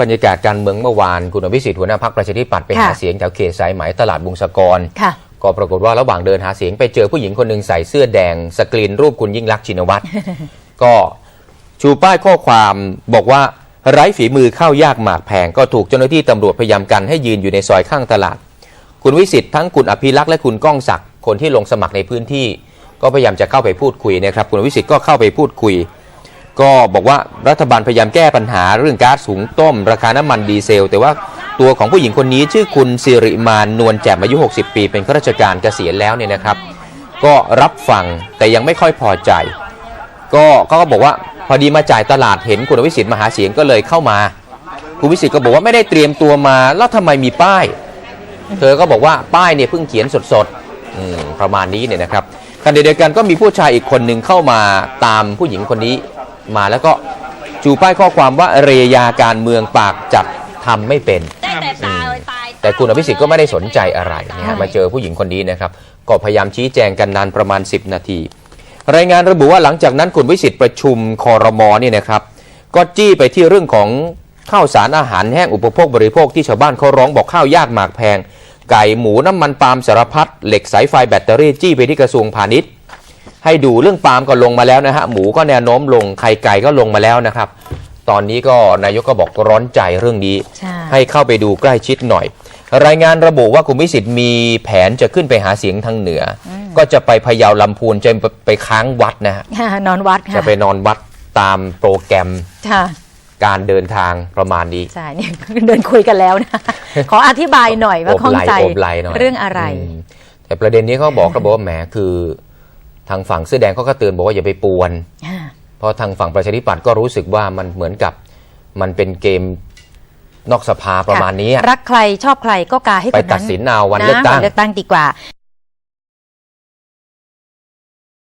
บรรยากาศการเมืองเมื่อวานคุณอภิสิทธิ์หัวหน้าพรรคประชาธิปัตย์ไปหาค่ะเสียงแถวเขตสายไหมตลาดบุงสะกรค่ะก็ปรากฏว่าระหว่างเดินหาเสียงไปเจอผู้หญิงคนหนึ่งใส่เสื้อแดง สกรีนรูปคุณยิ่งลักษณ์ชินวัตรก็ชูป้ายข้อความบอกว่าไร้ฝีมือเข้ายากหมากแพงก็ถูกเจ้าหน้าที่ตำรวจพยายามกันให้ยืนอยู่ในซอยข้างตลาด คุณวิสิทธิ์ทั้งคุณอภิรักษ์และคุณก้องศักดิ์คนที่ลงสมัครในพื้นที่ ก็พยายามจะเข้าไปพูดคุยนะครับคุณวิสิทธิ์ก็เข้าไปพูดคุย ก็บอกว่ารัฐบาลพยายามแก้ปัญหาเรื่องก๊าซสูงต้ม ราคาน้ำมันดีเซล แต่ว่าตัวของผู้หญิงคนนี้ชื่อคุณสิริมานนวลแจ่มอายุ 60 ปี เป็นข้าราชการเกษียณแล้วเนี่ยนะครับ ก็รับฟังแต่ยังไม่ค่อยพอใจ ก็ก็บอกว่าพอดีมาจ่ายตลาดเห็นคุณวิสิทธิ์มหาเสียงก็เลยเข้ามา คุณวิสิทธิ์ก็บอกว่าไม่ได้เตรียมตัวมาแล้วทำไมมีป้าย เธอก็บอกว่าป้ายเนี่ยเพิ่งเขียนสดๆอืมประมาณนี้เนี่ยนะครับขณะเดียวกันก็มีผู้ชายอีกคนหนึ่งเข้ามาตามผู้หญิงคนนี้ มาแล้วก็จูป้ายข้อความว่าเรยาการเมืองปากจัดทำไม่เป็น ได้แต่ตายตายแต่คุณอภิสิทธิ์ก็ไม่ได้สนใจอะไรนะฮะมาเจอผู้หญิงคนนี้นะครับก็พยายามชี้แจงกันนานประมาณ 10 นาที รายงานระบุว่าหลังจากนั้นคุณวิสิทธิ์ประชุมคอรมอเนี่ยนะครับ ก็จี้ไปที่เรื่องของข้าวสารอาหารแห้งอุปโภคบริโภคที่ชาวบ้านเขาร้องบอกข้าวยากหมากแพง ไก่หมูน้ำมันปาล์มสารพัดเหล็กสายไฟแบตเตอรี่จี้ไปที่กระทรวงพาณิชย์ ให้ดูเรื่องปาล์มก็ลงมาแล้วนะฮะหมูก็แนวโน้มลงไข่ไก่ก็ลงมาแล้วนะครับ ตอนนี้ก็นายกก็บอกร้อนใจเรื่องนี้ ใช่ ให้เข้าไปดูใกล้ชิดหน่อย รายงานระบุว่าคุณวิสิทธิ์มีแผนจะขึ้นไปหาเสียงทางเหนืออก็จะไปพะเยาลำพูนจะไปค้างวัดนะฮะค่ะนอนวัดค่ะจะไปนอนวัดตามโปรแกรมค่ะการเดินทางประมาณนี้ ใช่เนี่ยเดินคุยกันแล้วนะขออธิบายหน่อยว่าโอบข้องไหลใจโอบไหลหน่อยเรื่องอะไร มแต่ประเด็นนี้เขาบอกเขาบอกว่าแหมคือ ทางฝั่งเสื้อแดงเขาก็เตือนบอกว่าอย่าไปปวนค่ะเพราะทางฝั่งประชาธิปัตย์ก็รู้สึกว่ามันเหมือนกับมันเป็นเกมนอกสภาประมาณนี้อะรักใครชอบใครก็กาให้ไปคนนั้นตัดสินเอาวันเลือกตั้งะวันเลือกตั้งดีกว่า